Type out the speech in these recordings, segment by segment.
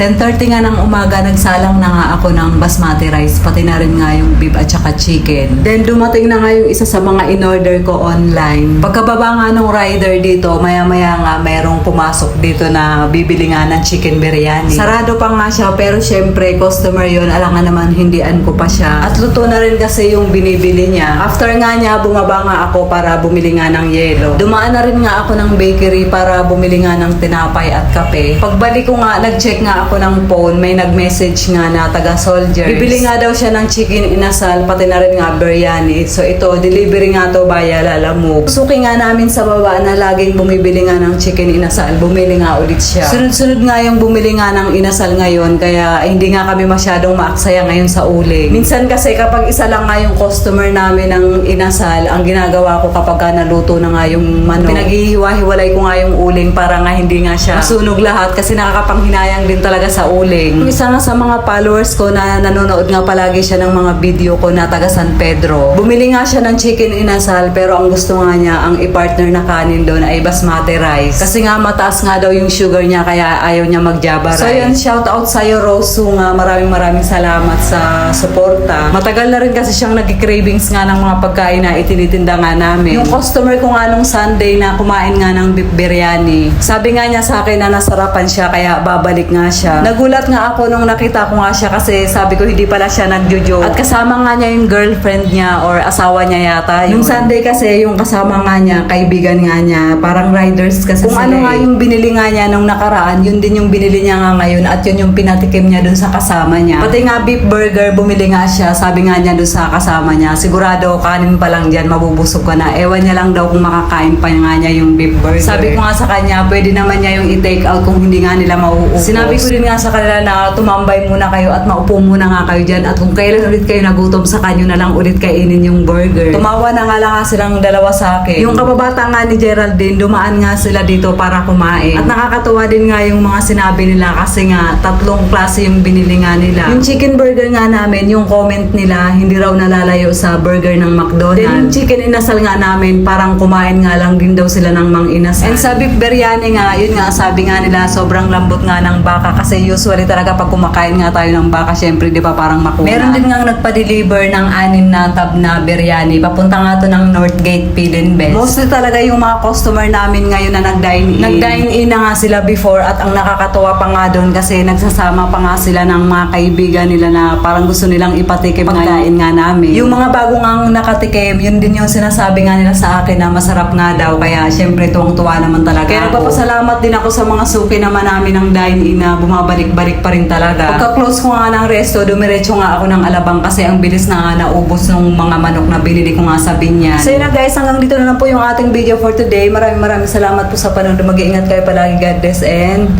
10.30 nga ng umaga, nagsalang na nga ako ng basmati rice, pati na rin nga yung beef at saka chicken. Then dumating na nga yung isa sa mga in-order ko online. Pagkababa nga nung rider dito, maya-maya nga mayroong pumasok dito na bibili nga ng chicken biryani. Sarado pa nga siya, pero syempre, customer yon alangan naman hindian ko pa siya. At luto na rin kasi yung binibili niya. After nga niya, bumaba nga ako para bumili nga ng yelo. Dumaan na rin nga ako ng bakery para bumili nga ng tinapay at kape. Pagbalik ko nga, nag-check nga ako ng phone, may nag-message nga na taga soldier. Bibili nga daw siya ng chicken inasal, pati na rin nga biryani. So ito, delivery nga to via Lalamove. Suki nga namin sa baba na laging bumibili nga ng chicken inasal, bumili nga ulit siya. Sunod-sunod nga yung bumili nga ng inasal ngayon, kaya hindi nga kami masyadong maaksaya ngayon sa uling. Minsan kasi kapag isa lang nga yung customer namin ng inasal, ang ginagawa ko kapag ka naluto na nga yung manok, pinaghihiwa-hiwalay ko nga yung uling para nga hindi nga siya masunog lahat kasi nakakapanghinayang din talaga sa uling. Isa nga sa mga followers ko na nanonood nga palagi siya ng mga video ko na taga San Pedro. Bumili nga siya ng chicken inasal pero ang gusto nga niya ang i-partner na kanin doon ay basmati rice. Kasi nga mataas nga daw yung sugar niya kaya ayaw niya mag-java rice. So yun, shout out sa'yo Rosu nga maraming maraming salamat sa suporta. Matagal na rin kasi siyang nag-cravings nga ng mga pagkain na itinitinda nga namin. Yung customer ko nga nung Sunday na kumain nga ng beef biryani, sabi nga niya sa akin na nasarapan siya kaya babalik nga siya. Nagulat nga ako nung nakita ko nga siya kasi sabi ko hindi pala siya nagjo-joke. At kasama nga niya yung girlfriend niya or asawa niya yata. Yung Sunday kasi yung kasama nga niya, kaibigan nga niya, parang riders kasi Kung ano nga yung binili nga niya nung nakaraan, yun din yung binili niya nga ngayon at yun yung pinatikim niya dun sa kasama niya. Pati nga beef burger, bumili nga siya, sabi nga niya dun sa kasama niya, sigurado kanin pa lang dyan, mabubusog ka na. Ewan niya lang daw kung makakain pa nga niya yung beef burger. Sabi ko nga sa kanya, pwede naman niya yung i-take out kung hindi nga nila mauubos. Sinabi ko din nga sa kanila na tumambay muna kayo at maupo muna nga kayo dyan at kung kailan ulit kayo nagutom sa kanyo na lang ulit kainin yung burger. Tumawa na nga lang nga silang dalawa sa akin. Yung kababata nga ni Geraldine, dumaan nga sila dito para kumain. At nakakatuwa din nga yung mga sinabi nila kasi nga tatlong klase yung binili nga nila. Yung chicken burger nga namin, yung comment nila, hindi raw nalalayo sa burger ng McDonald's. Then yung chicken inasal nga namin, parang kumain nga lang din daw sila ng mang inasal. And sa beef biryani nga, yun nga, sabi nga nila, sobrang lambot nga ng baka kasi usually talaga pag kumakain nga tayo ng baka, syempre di ba parang makuna. Meron din nga nagpa-deliver ng anim na tab na biryani. Papunta nga to ng Northgate Pilin Best. Mostly talaga yung mga customer namin ngayon na nag-dine in. Nag-dine in na nga sila before at ang nakakatuwa pa nga doon kasi nagsasama pa nga sila ng mga kaibigan nila na parang gusto nilang ipatikim pagkain nga namin. Yung mga bagong ang nakatikim, yun din yung sinasabi nga nila sa akin na masarap nga daw. Kaya syempre tuwang-tuwa naman talaga Kaya nagpapasalamat din ako sa mga suki naman namin ng dine-in na bumabalik-balik pa rin talaga. Pagka-close ko nga ng resto, dumiretso nga ako ng alabang kasi ang bilis na nga naubos ng mga manok na binili ko nga sa binyan. So yun na guys, hanggang dito na lang po yung ating video for today. Maraming maraming salamat po sa panonood. Mag-iingat kayo palagi. God bless and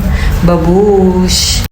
babush!